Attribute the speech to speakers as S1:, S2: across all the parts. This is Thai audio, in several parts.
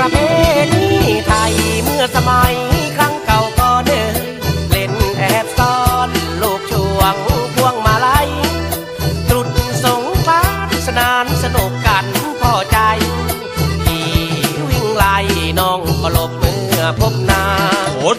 S1: ปร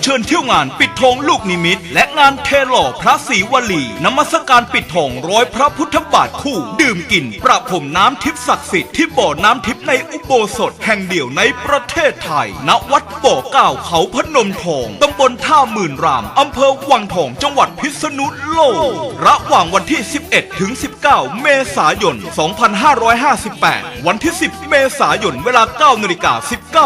S1: เชิ
S2: ญเที่ยวงานปิดทองลูกนิมิต และงานเทหล่อพระศรีวลีนมัสการปิดทองร้อยพระพุทธบาทคู่ ดื่มกินประพรมน้ำทิพย์ศักดิ์สิทธิ์ที่บ่อน้ำทิพย์ในอุโบสถแห่งเดียวในประเทศไทย ณวัดบ่อเก้าเขาพนมทองตำบลท่าหมื่นรามอำเภอวังทองจังหวัดพิษณุโลกระหว่างวันที่ 11 ถึง 19 เมษายน 2558 วันที่ 10 เมษายนเวลา9นาฬิกา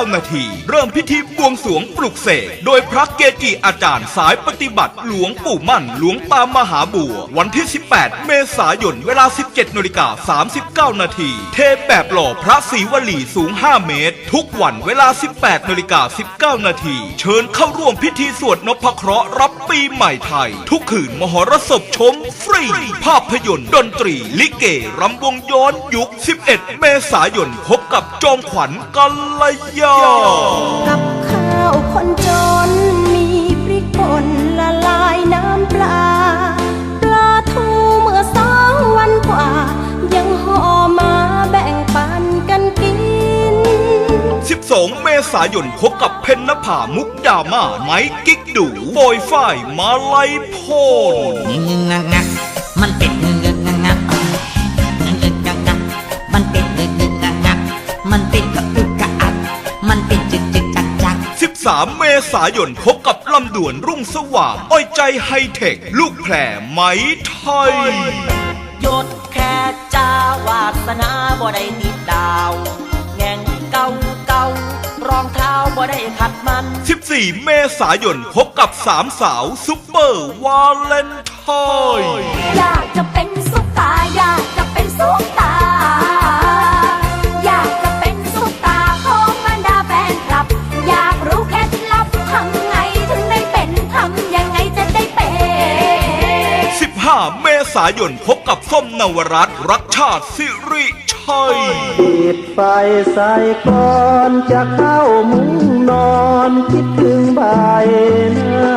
S2: 19 นาที เริ่มพิธีบวงสรวงปลุกเสกโดยพระเกจิอาจารย์สายปฏิบัติ หลวงปู่มั่น หลวงตามหาบัว วันที่ 18 เมษายน เวลา 17นาฬิกา39 นาที เทแบบหล่อพระศรีวลีสูง 5 เมตร ทุกวันเวลา 18นาฬิกา19 นาทีเชิญเข้าร่วมพิธีสวดนพเคราะห์รับปีใหม่ไทย ทุกคืนมหรสพชม ฟรี ภาพยนตร์ดนตรี ลิเกรำวงย้อนยุค 11 เมษายนพบกับจอมขวัญกัลยา
S3: กับข้าวคนจน
S2: ษายนพบกับเพนนภามุกดามาไม้กิ๊กดูโปรยฝ้ายมาลัยโพน
S4: งึงงึงงักงักมันเป็นงึงงึงงักงักงึงงึงงักงักมันเป็นงึงงึงงักงักมันเป็นกระอุกกระอักมันเป็นจึกจึกจักจัก
S2: 13 เมษายนพบกับลำด่วนรุ่งสว่างอ้อยใจไฮเทค ลูกแพรไหมไทย
S1: ยศแค่จ้าวาสนาบ่ได้ติดดาว ได้ขัดมัน
S2: 14 เมษายนพบกับสามสาวซุปเปอร์วาเลนไทน์
S3: อยากจะเป็นายน
S2: พบกับส้มนวรัตน์รักชาติสิริชัย
S5: ปิดไฟใส่ก่อนจะเข้ามุ้งนอนคิดถึงใบหน้า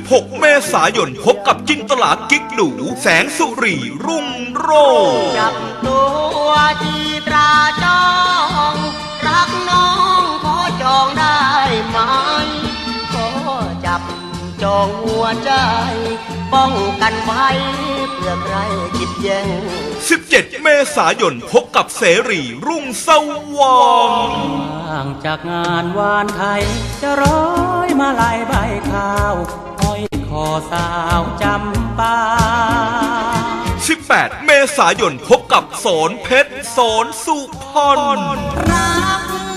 S2: 16 เมษายนพบกับจินตลากิ๊กดูแสงสุรีรุ่งโรจน์
S1: จับตัวจีตราจ้อ จองหัวใจ ป้องกันไว้เพื่อใครคิดแย่ง
S2: 17 เมษายนพบกับเสรีรุ่งสว่าง
S6: ห่างจากงานวานไทย จะร้อยมาลายใบข้าวห้อยคอสาวจำปา
S2: 18 เมษายนพบกับสอนเพชรสอนสุพรรณ
S4: รัก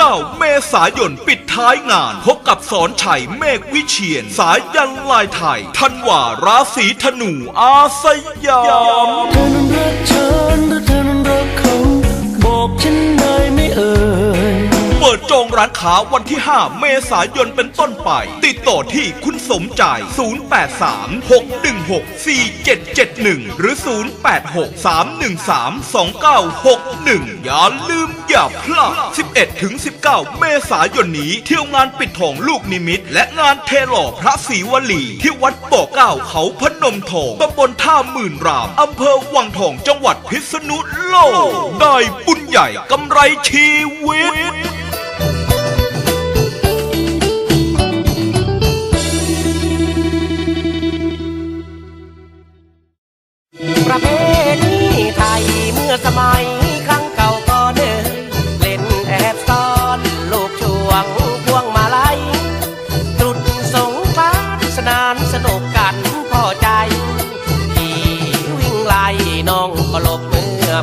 S2: 19 เมษายนปิดท้ายงาน พบกับสอนชัยเมฆวิเชียน สายยันลายไทยธันวาราศีธนูอาสยาม
S5: เธอนั้นรักฉันหรือเธอนั้นรักเขาบอกฉันได้ไม่เอ่ย
S2: เปิดจองร้านค้าวันที่ 5 เมษายนเป็นต้นไป ติดต่อที่คุณ สมใจ 0836164771 หรือ 0863132961 อย่าลืมอย่าพลาด 11ถึง19 เมษายนนี้ เที่ยวงานปิดทองลูกนิมิต และงานเทหล่อพระศรีวลี ที่วัดบ่อเก้าเขาพนมทองตำบลท่าหมื่นรามอำเภอวังทองจังหวัดพิษณุโลก ได้บุญใหญ่กำไรชีวิต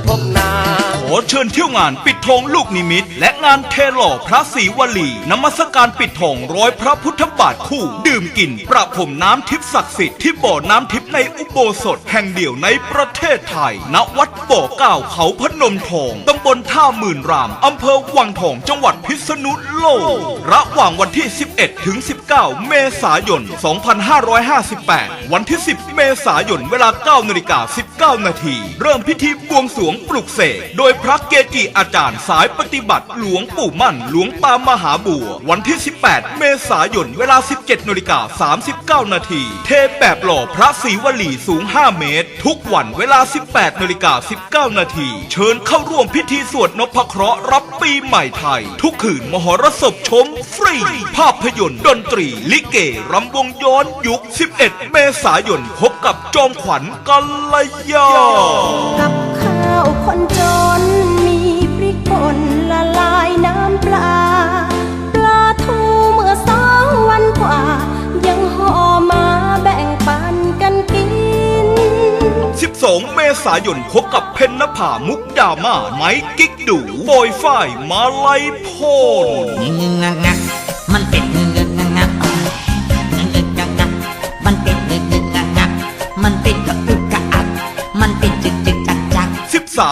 S1: พบนา
S2: ขอเชิญเที่ยวงานปิดทองลูกนิมิต และงานเทหล่อพระศรีวลีนมัสการปิดทองร้อยพระพุทธบาทคู่ ดื่มกินประพรมน้ำทิพย์ศักดิ์สิทธิ์ที่บ่อน้ำทิพย์ในอุโบสถแห่งเดียวในประเทศไทย ณวัดบ่อเก้าเขาพนมทองตำบลท่าหมื่นรามอำเภอวังทองจังหวัดพิษณุโลกระหว่างวันที่ 11 ถึง 19 เมษายน 2558 วันที่ 10 เมษายน เวลา 9 นาฬิกา 19 นาที เริ่มพิธีบวงสรวงปลุกเสก โดยพระเกจิอาจารย์สายปฏิบัติ หลวงปู่มั่น หลวงตามหาบัว วันที่ 18 เมษายน เวลา 17 นาฬิกา 39 นาที เทแบบหล่อพระศรีวลีสูง 5 เมตร ทุกวันเวลา 18 นาฬิกา 19 นาทีเชิญเข้าร่วมพิธีสวดนพเคราะห์รับปีใหม่ไทย ทุกคืนมหรสพชมฟรีภาพยนตร์ดนตรี ลิเกรำวงย้อนยุค 11 เมษายนพบกับจอมขวัญกัลยา
S3: กับข้าวคนจนมีพริกป่นละลายน้ำปลา ปลาทูเมื่อสองวันกว่า ยังห่อมาแบ่งปันกันกิน
S2: 12 เมษายนพบกับเพนนภามุกดามาไม้กิ๊กดูบอยฝ้ายมาลัยโพน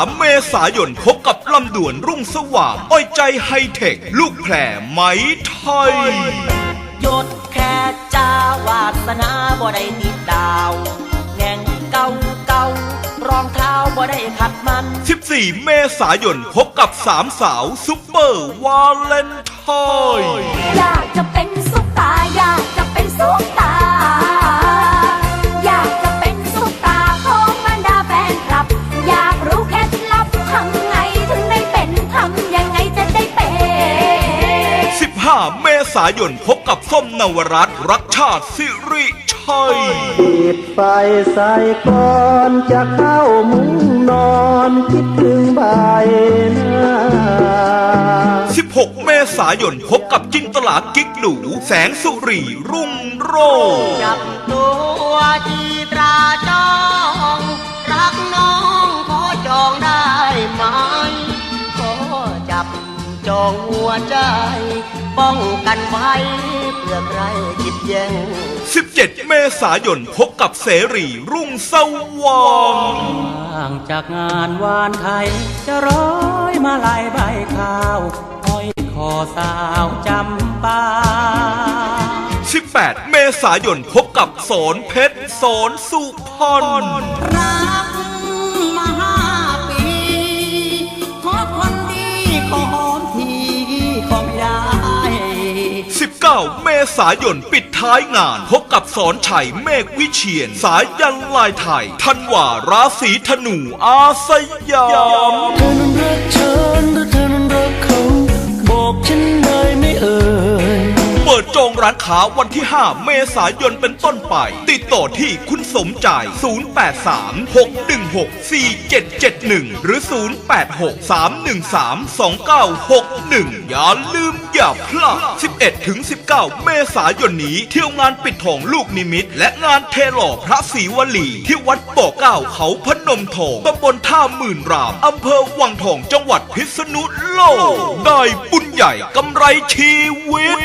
S2: 13เมษายนพบกับลำด่วนรุ่งสว่างอ้อยใจไฮเทค ลูกแพรไหมไทย
S7: ยศแค่เจ้าวาสนาบ่ได้ติดดาวแง่งเก่าเก่ารองเท้าบ่ได้ขัดมัน
S2: 14 เมษายนพบกับสามสาวซุปเปอร์วาเลนไทน์
S8: อยากจะเป็น
S2: ษายนพบกับส้มนวรัตน์รักชาติสิริชัย
S5: ปิดไฟใส่ก่อนจะเข้ามุ้งนอนคิดถึงใบหน้า
S2: 16 เมษายนพบกับจินตลากิ๊กหนู แสงสุรีรุ่งโรจน์
S7: จับตัวจีตราจ้อง รักน้องขอจองได้ไหม ขอจับจองหัวใจ ป้องกันไว้เพื่อใครคิดแย่ง
S2: 17 เมษายนพบกับเสรีรุ่งสว่าง
S6: ห่างจากงานวานไทย จะร้อยมาลายใบข้าวห้อยคอสาวจำปา
S2: 18 เมษายนพบกับสอนเพชรสอนสุพรรณ 9 เมษายนปิดท้ายงาน พบกับสอนชัยเมฆวิเชียน สายยันลายไทย ทันวาราศีธนูอาสยาม
S5: เธอนั้นรักฉันหรือเธอนั้นรักเขา บอกฉันได้ไม่เอ่ย
S2: ปิดจองร้านค้าวันที่ 5 เมษายนเป็นต้นไป ติดต่อที่คุณสมใจ 083-616-4771 หรือ 086-313-2961 อย่าลืมอย่าพลาด 11-19 เมษายนนี้ เที่ยวงานปิดทองลูกนิมิต และงานเทหล่อพระศรีวลี ที่วัดบ่อเก้าเขาพนมทองตำบลท่าหมื่นรามอำเภอวังทองจังหวัดพิษณุโลก ได้บุญใหญ่กำไรชีวิต